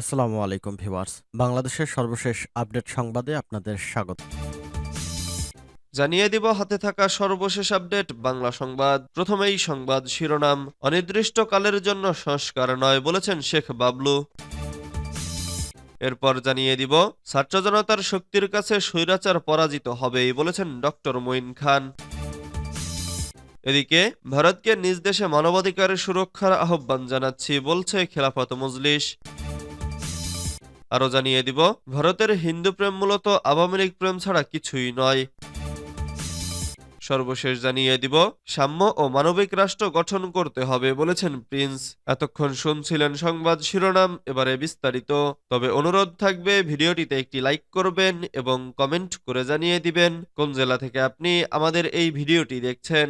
আসসালামু আলাইকুম ভিউয়ার্স। বাংলাদেশের সর্বশেষ আপডেট সংবাদে আপনাদের স্বাগত। জানিয়ে দিব, হাতে থাকা সর্বশেষ আপডেট, বাংলা সংবাদ। প্রথমেই সংবাদ শিরোনাম, অনির্দিষ্টকালের জন্য সংস্কার নয় বলেছেন শেখ বাবলু। এরপর জানিয়ে দিব, ছাত্র জনতার শক্তির কাছে স্বৈরাচার পরাজিত হবেই বলেছেন ডক্টর মঈন খান। এদিকে, ভারতকে নিজ দেশে মানবাধিকারের সুরক্ষার আহ্বান জানাচ্ছি বলছে খেলাফত মজলিস। আরও জানিয়ে দিব, ভারতের হিন্দু প্রেম মূলত আওয়ামী লীগ প্রেম ছাড়া কিছুই নয়। সর্বশেষ জানিয়ে দিব, সাম্য ও মানবিক রাষ্ট্র গঠন করতে হবে বলেছেন প্রিন্স। এতক্ষণ শুনছিলেন সংবাদ শিরোনাম, এবারে বিস্তারিত। তবে অনুরোধ থাকবে, ভিডিওটিতে একটি লাইক করবেন এবং কমেন্ট করে জানিয়ে দিবেন, কোন জেলা থেকে আপনি আমাদের এই ভিডিওটি দেখছেন।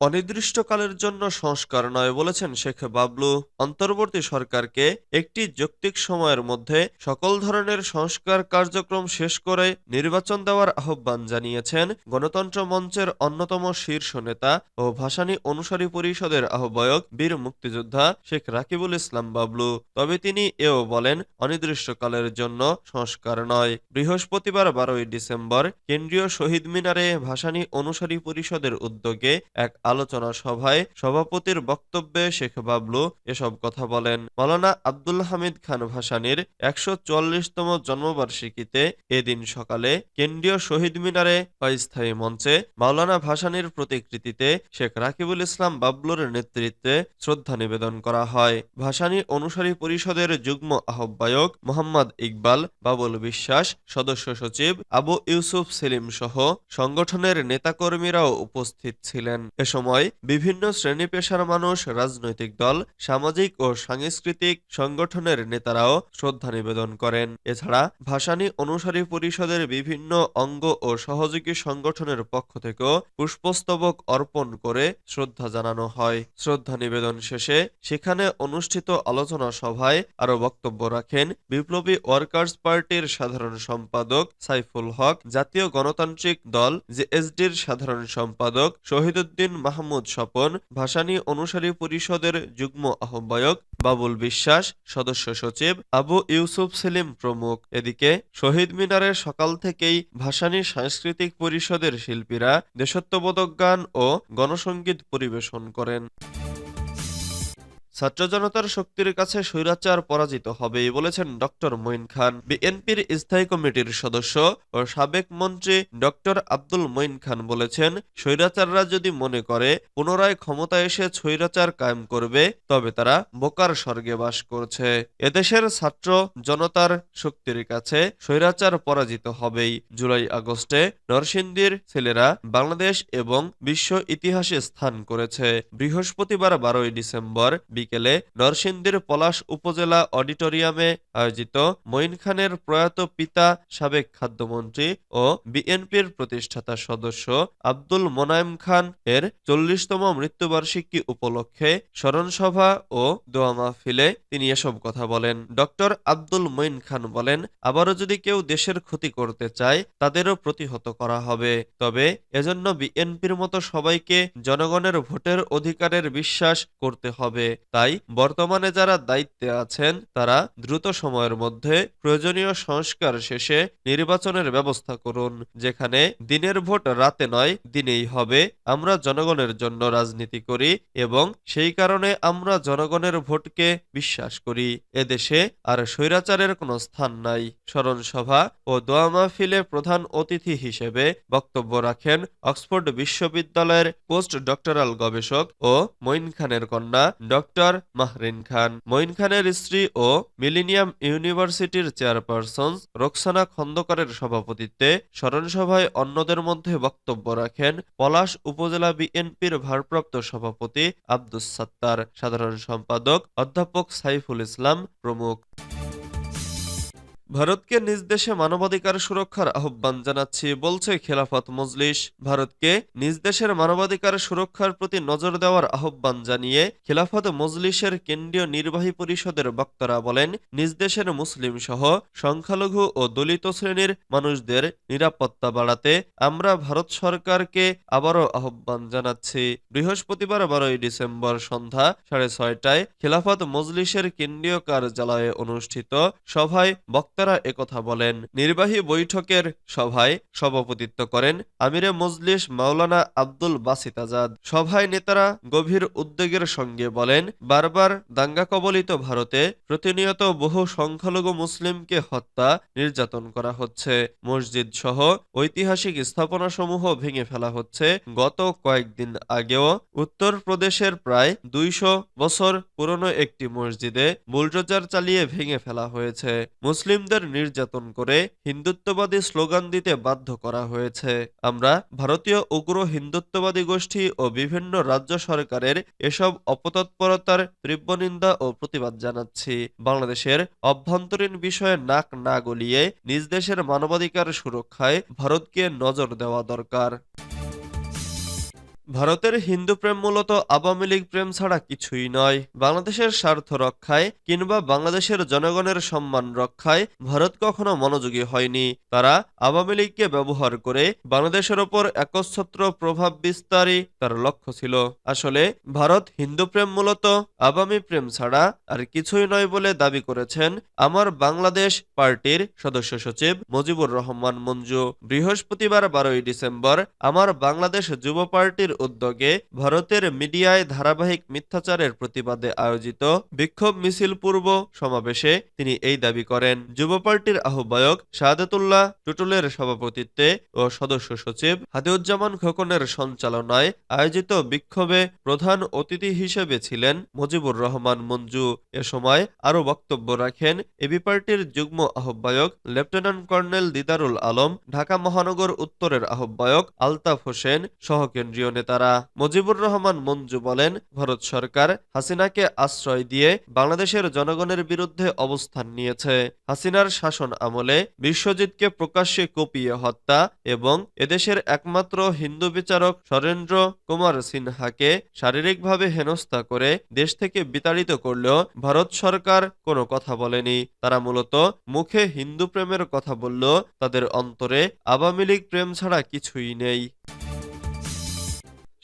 অনির্দিষ্টকালের জন্য সংস্কার নয় বলেছেন শেখ বাবলু। অন্তর্বর্তী সরকারকে একটি যৌক্তিক সময়ের মধ্যে সকল ধরনের সংস্কার কার্যক্রম শেষ করে নির্বাচন দেওয়ার আহ্বান জানিয়েছেন গণতন্ত্র মঞ্চের অন্যতম শীর্ষ নেতা ও ভাসানী অনুসারী পরিষদের আহ্বায়ক বীর মুক্তিযোদ্ধা শেখ রাকিবুল ইসলাম বাবলু। তবে তিনি এও বলেন, অনির্দিষ্টকালের জন্য সংস্কার নয়। বৃহস্পতিবার বারোই ডিসেম্বর কেন্দ্রীয় শহীদ মিনারে ভাসানী অনুসারী পরিষদের উদ্যোগে এক আলোচনা সভায় সভাপতির বক্তব্যে শেখ বাবলু এসব কথা বলেন। মাওলানা আব্দুল হামিদ খান ভাসানীর একশো চুয়াল্লিশতম জন্মবার্ষিকীতে এদিন সকালে কেন্দ্রীয় শহীদ মিনারে অস্থায়ী মঞ্চে মাওলানা ভাসানীর প্রতিকৃতিতে শেখ রাকিবুল ইসলাম বাবলুর নেতৃত্বে শ্রদ্ধা নিবেদন করা হয়। ভাসানী অনুসারী পরিষদের যুগ্ম আহ্বায়ক মোহাম্মদ ইকবাল, বাবুল বিশ্বাস, সদস্য সচিব আবু ইউসুফ সেলিম সহ সংগঠনের নেতাকর্মীরাও উপস্থিত ছিলেন। এ সময় বিভিন্ন শ্রেণি পেশার মানুষ, রাজনৈতিক দল, সামাজিক ও সাংস্কৃতিক সংগঠনের নেতারাও শ্রদ্ধা নিবেদন করেন। এছাড়া ভাসানী অনুসারী পরিষদের বিভিন্ন অঙ্গ ও সহযোগী সংগঠনের পক্ষ থেকেও পুষ্পস্তবক অর্পণ করে শ্রদ্ধা জানানো হয়। শ্রদ্ধা নিবেদন শেষে সেখানে অনুষ্ঠিত আলোচনা সভায় আরও বক্তব্য রাখেন বিপ্লবী ওয়ার্কার্স পার্টির সাধারণ সম্পাদক সাইফুল হক, জাতীয় গণতান্ত্রিক দল জেএসডির সাধারণ সম্পাদক শহীদুদ্দিন মাহমুদ স্বপন, ভাসানী অনুসারী পরিষদের যুগ্ম আহ্বায়ক বাবুল বিশ্বাস, সদস্য সচিব আবু ইউসুফ সেলিম প্রমুখ। এদিকে শহীদ মিনারে সকাল থেকেই ভাসানী সাংস্কৃতিক পরিষদের শিল্পীরা দেশত্ববোধক গান ও গণসংগীত পরিবেশন করেন। ছাত্র জনতার শক্তির কাছে স্বৈরাচার পরাজিত হবেই বলেছেন ডক্টর মঈন খান। বিএনপির স্থায়ী কমিটির সদস্য ও সাবেক মন্ত্রী ডক্টর আব্দুল মঈন খান বলেছেন, স্বৈরাচাররা যদি মনে করে পুনরায় ক্ষমতায় এসে স্বৈরাচার কায়েম করবে, তবে তারা বোকার স্বর্গে বাস করছে। এদেশের ছাত্র জনতার শক্তির কাছে স্বৈরাচার পরাজিত হবেই। জুলাই আগস্টে নরসিংদীর ছেলেরা বাংলাদেশ এবং বিশ্ব ইতিহাসে স্থান করেছে। বৃহস্পতিবার বারোই ডিসেম্বর বিকেলে নরসিংদীর পলাশ উপজেলা অডিটোরিয়ামে আয়োজিত মঈন খানের প্রয়াত পিতা সাবেক খাদ্যমন্ত্রী ও বিএনপির প্রতিষ্ঠাতা সদস্য আব্দুল মোনায়েম খান এর চল্লিশতম মৃত্যুবার্ষিকী উপলক্ষে স্মরণসভা ও দোয়া মাহফিলে তিনি এসব কথা বলেন। ডক্টর আব্দুল মঈন খান বলেন, আবারও যদি কেউ দেশের ক্ষতি করতে চায়, তাদেরও প্রতিহত করা হবে। তবে এজন্য বিএনপির মতো সবাইকে জনগণের ভোটের অধিকারের বিশ্বাস করতে হবে। তাই বর্তমানে যারা দায়িত্বে আছেন, তারা দ্রুত সময়ের মধ্যে প্রয়োজনীয় সংস্কার শেষে নির্বাচনের ব্যবস্থা করুন, যেখানে দিনের ভোট রাতে নয়, দিনেই হবে। আমরা জনগণের জন্য রাজনীতি করি এবং সেই কারণে আমরা জনগণের ভোটকে বিশ্বাস করি। এদেশে আর স্বৈরাচারের কোনো স্থান নাই। স্মরণ সভা ও দোয়া মাহফিলে প্রধান অতিথি হিসেবে বক্তব্য রাখেন অক্সফোর্ড বিশ্ববিদ্যালয়ের পোস্ট ডক্টরাল গবেষক ও মঈন খানের কন্যা ডক্টর মাহরিন খান। মঈন খানের স্ত্রী ও মিলিনিয়াম ইউনিভার্সিটির চেয়ারপারসন রোকসানা খন্দকারের সভাপতিত্বে স্মরণসভায় অন্যদের মধ্যে বক্তব্য রাখেন পলাশ উপজেলা বিএনপির ভারপ্রাপ্ত সভাপতি আব্দুস সাত্তার। সাধারণ সম্পাদক অধ্যাপক সাইফুল ইসলাম প্রমুখ। ভারতকে নিজ দেশে মানবাধিকার সুরক্ষার আহ্বান জানাচ্ছি, বলছে খেলাফত মজলিস। ভারতকে নিজ দেশের মানবাধিকার সুরক্ষার প্রতি নজর দেওয়ার আহ্বান জানিয়ে খেলাফত মজলিসের কেন্দ্রীয় নির্বাহী পরিষদের বক্তারা বলেন, নিজ দেশের মুসলিম সহ সংখ্যালঘু ও দলিত শ্রেণির মানুষদের নিরাপত্তা বাড়াতে আমরা ভারত সরকারকে আবারও আহ্বান জানাচ্ছি। বৃহস্পতিবার বারোই ডিসেম্বর সন্ধ্যা সাড়ে ছয়টায় খেলাফত মজলিসের কেন্দ্রীয় কার্যালয়ে অনুষ্ঠিত সভায় বক্তারা একথা বলেন। নির্বাহী বৈঠকের সভায় সভাপতিত্ব করেন আমিরে মজলিস মাওলানা আব্দুল বাসিত আজাদ। সভায় নেতারা গভীর উদ্বেগের সঙ্গে বলেন, বারবার দাঙ্গা কবলিত ভারতে প্রতিনিয়ত বহু সংখ্যালঘু মুসলিমকে হত্যা, নির্যাতন করা হচ্ছে। মসজিদ সহ ঐতিহাসিক স্থাপনাসমূহ ভেঙে ফেলা হচ্ছে। গত কয়েকদিন আগেও উত্তরপ্রদেশের প্রায় দুইশো বছর পুরনো একটি মসজিদে বুলডোজার চালিয়ে ভেঙে ফেলা হয়েছে। মুসলিমদের নির্যাতন করে হিন্দুত্ববাদী স্লোগান দিতে বাধ্য করা হয়েছে। আমরা ভারতীয় উগ্র হিন্দুত্ববাদী গোষ্ঠী ও বিভিন্ন রাজ্য সরকারের এসব অপতৎপরতার তীব্র নিন্দা ও প্রতিবাদ জানাচ্ছি। বাংলাদেশের অভ্যন্তরীণ বিষয়ে নাক না গলিয়ে নিজ দেশের মানবাধিকার সুরক্ষায় ভারতকে নজর দেওয়া দরকার। ভারতের হিন্দু প্রেম মূলত আওয়ামী লীগ প্রেম ছাড়া কিছুই নয়। বাংলাদেশের স্বার্থ রক্ষায় কিংবা বাংলাদেশের জনগণের সম্মান রক্ষায় ভারত কখনো মনোযোগী হয়নি। তারা আওয়ামী লীগকে ব্যবহার করে বাংলাদেশের ওপর একচ্ছত্র প্রভাব বিস্তারই তার লক্ষ্য ছিল। আসলে ভারত হিন্দু প্রেম মূলত আওয়ামী প্রেম ছাড়া আর কিছুই নয় বলে দাবি করেছেন আমার বাংলাদেশ পার্টির সদস্য সচিব মুজিবুর রহমান মঞ্জু। বৃহস্পতিবার বারোই ডিসেম্বর আমার বাংলাদেশ যুব পার্টির উদ্যোগে ভারতের মিডিয়ায় ধারাবাহিক মিথ্যাচারের প্রতিবাদে আয়োজিত বিক্ষোভ মিছিল পূর্ব সমাবেশে তিনি এই দাবি করেন। যুব পার্টির আহ্বায়ক শাহাদাতুল্লাহ টুটুলের সভাপতিত্বে ও সদস্য সচিব হাদিউজ্জামান খোকনের সঞ্চালনায় আয়োজিত বিক্ষোভে প্রধান অতিথি হিসেবে ছিলেন মুজিবুর রহমান মঞ্জু। এ সময় আরও বক্তব্য রাখেন এবি পার্টির যুগ্ম আহ্বায়ক লেফটেন্যান্ট কর্নেল দিদারুল আলম, ঢাকা মহানগর উত্তরের আহ্বায়ক আলতাফ হোসেন সহ কেন্দ্রীয় নেতারা মুজিবুর রহমান মঞ্জু বলেন, ভারত সরকার হাসিনাকে আশ্রয় দিয়ে বাংলাদেশের জনগণের বিরুদ্ধে অবস্থান নিয়েছে। হাসিনার শাসন আমলে বিশ্বজিৎকে প্রকাশ্যে কুপিয়ে হত্যা এবং এদেশের একমাত্র হিন্দু বিচারক সরেন্দ্র কুমার সিনহাকে শারীরিকভাবে হেনস্থা করে দেশ থেকে বিতাড়িত করলেও ভারত সরকার কোনো কথা বলেনি। তারা মূলত মুখে হিন্দু প্রেমের কথা বলল তাদের অন্তরে আওয়ামী লীগ প্রেম ছাড়া কিছুই নেই।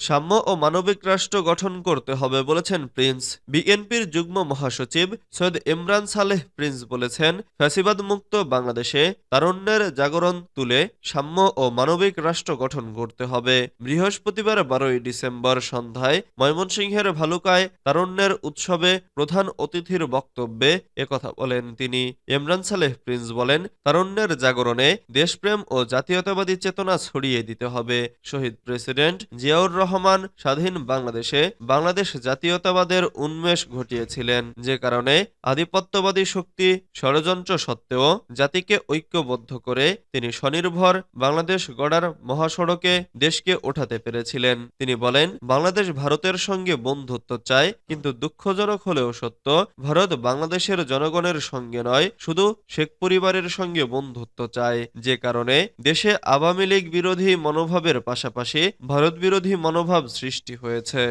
সাম্য ও মানবিক রাষ্ট্র গঠন করতে হবে বলেছেন প্রিন্স। বিএনপির যুগ্ম মহাসচিব সৈয়দ ইমরান সালেহ প্রিন্স বলেছেন ফ্যাসিবাদ মুক্ত বাংলাদেশে তারুণ্যের জাগরণ তুলে সাম্য ও মানবিক রাষ্ট্র গঠন করতে হবে। বৃহস্পতিবার বারোই ডিসেম্বর সন্ধ্যায় ময়মনসিংহের ভালুকায় তারুণ্যের উৎসবে প্রধান অতিথির বক্তব্যে একথা বলেন তিনি। ইমরান সালেহ প্রিন্স বলেন, তারুণ্যের জাগরণে দেশপ্রেম ও জাতীয়তাবাদী চেতনা ছড়িয়ে দিতে হবে। শহীদ প্রেসিডেন্ট জিয়াউর রহমান স্বাধীন বাংলাদেশে বাংলাদেশ জাতীয়তাবাদের উন্মেষ ঘটিয়েছিলেন, যে কারণে আধিপত্যবাদী শক্তি ষড়যন্ত্র সত্ত্বেও জাতিকে ঐক্যবদ্ধ করে তিনি স্বনির্ভর বাংলাদেশ গড়ার মহাসড়কে দেশকে ওঠাতে পেরেছিলেন। তিনি বলেন, বাংলাদেশ ভারতের সঙ্গে বন্ধুত্ব চায় কিন্তু দুঃখজনক হলেও সত্য, ভারত বাংলাদেশের জনগণের সঙ্গে নয়, শুধু শেখ পরিবারের সঙ্গে বন্ধুত্ব চায়। যে কারণে দেশে আওয়ামী লীগ বিরোধী মনোভাবের পাশাপাশি ভারত বিরোধী মনোভাব সৃষ্টি হয়েছে।